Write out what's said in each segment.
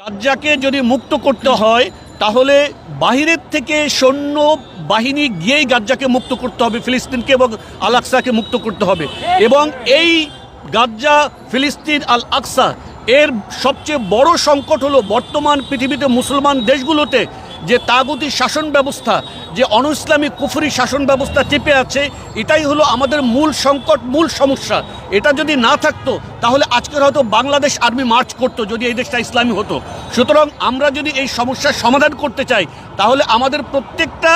গাজ্জাকে যদি মুক্ত করতে হয়, তাহলে বাহিরের থেকে সৈন্য বাহিনী গিয়েই গাজ্জাকে মুক্ত করতে হবে, ফিলিস্তিনকে এবং আল আকসাকে মুক্ত করতে হবে। এবং এই গাজ্জা ফিলিস্তিন আল আকসা এর সবচেয়ে বড় সংকট হলো বর্তমান পৃথিবীতে মুসলমান দেশগুলোতে যে তাগুতি শাসন ব্যবস্থা, যে অনুসলামী কুফুরি শাসন ব্যবস্থা চেপে আছে, এটাই হলো আমাদের মূল সংকট, মূল সমস্যা। এটা যদি না থাকতো, তাহলে আজকের হয়তো বাংলাদেশ আর্মি মার্চ করতো, যদি এই দেশটা ইসলামী হতো। সুতরাং আমরা যদি এই সমস্যার সমাধান করতে চাই, তাহলে আমাদের প্রত্যেকটা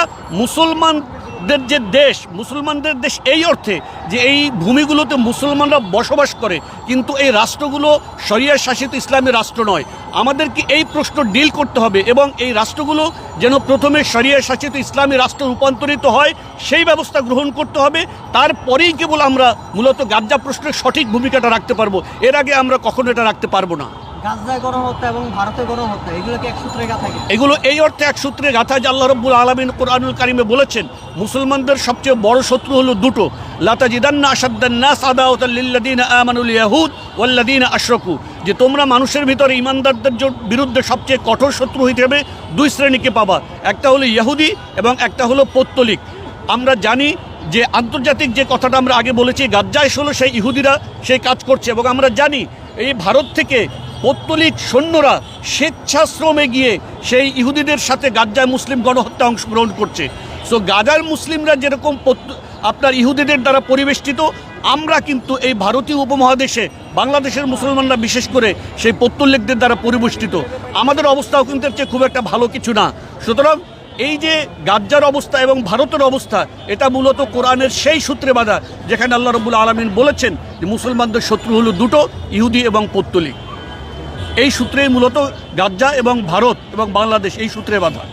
মুসলমানদের যে দেশ, মুসলমানদের দেশ এই অর্থে যে এই ভূমিগুলোতে মুসলমানরা বসবাস করে, কিন্তু এই রাষ্ট্রগুলো শরিয়া শাসিত ইসলামী রাষ্ট্র নয়। আমাদেরকে এই প্রশ্ন ডিল করতে হবে এবং এই রাষ্ট্রগুলো যেন প্রথমে শরিয়া শাসিত ইসলামী রাষ্ট্র রূপান্তরিত হয়, সেই ব্যবস্থা গ্রহণ করতে হবে। তারপরেই কেবল আমরা মূলত গাজ্জা প্রশ্নের সঠিক ভূমিকাটা রাখতে পারব। এর আগে আমরা কখনো এটা রাখতে পারব না। গাজায় গণহত্যা এবং ভারতে গণহত্যা এগুলো এক সূত্রে গা এগুলো এই অর্থে এক সূত্রে গাথা যে আল্লাহ রব্বুল আলমিন কোরআনুল কারিমে বলেছেন, মুসলমানদের সবচেয়ে বড় শত্রু হলো দুটো লাতাজিদান্না আসাদ্দান্না সাদাউতাল্লিল্লাদিন আমানুল ইয়াহুদ ওয়াল্লাদিন আশরকু, যে তোমরা মানুষের ভিতরে ইমানদারদের বিরুদ্ধে সবচেয়ে কঠোর শত্রু হবে দুই শ্রেণীকে পাবা, একটা হলো ইহুদি এবং একটা হলো পত্তলিক। আমরা জানি যে আন্তর্জাতিক যে কথাটা আমরা আগে বলেছি, গাজ্জায় হলো সেই ইহুদিরা সেই কাজ করছে এবং আমরা জানি এই ভারত থেকে পত্তলিক সৈন্যরা স্বেচ্ছাশ্রমে গিয়ে সেই ইহুদিদের সাথে গাজ্জায় মুসলিম গণহত্যা অংশগ্রহণ করছে। সো গাজার মুসলিমরা যেরকম আপনার ইহুদিদের দ্বারা পরিবেষ্টিত, আমরা কিন্তু এই ভারতীয় উপমহাদেশে, বাংলাদেশের মুসলমানরা বিশেষ করে সেই পত্তলিকদের দ্বারা পরিবেষ্টিত। আমাদের অবস্থাও কিন্তু চেয়ে খুব একটা ভালো কিছু না। সুতরাং এই যে গাজ্জার অবস্থা এবং ভারতের অবস্থা, এটা মূলত কোরআনের সেই সূত্রে বাঁধা, যেখানে আল্লাহ রবুল আলমিন বলেছেন যে, মুসলমানদের শত্রু হলো দুটো, ইহুদি এবং পত্তলিক। এই সূত্রেই মূলত গাজ্জা এবং ভারত এবং বাংলাদেশ এই সূত্রে বাঁধা।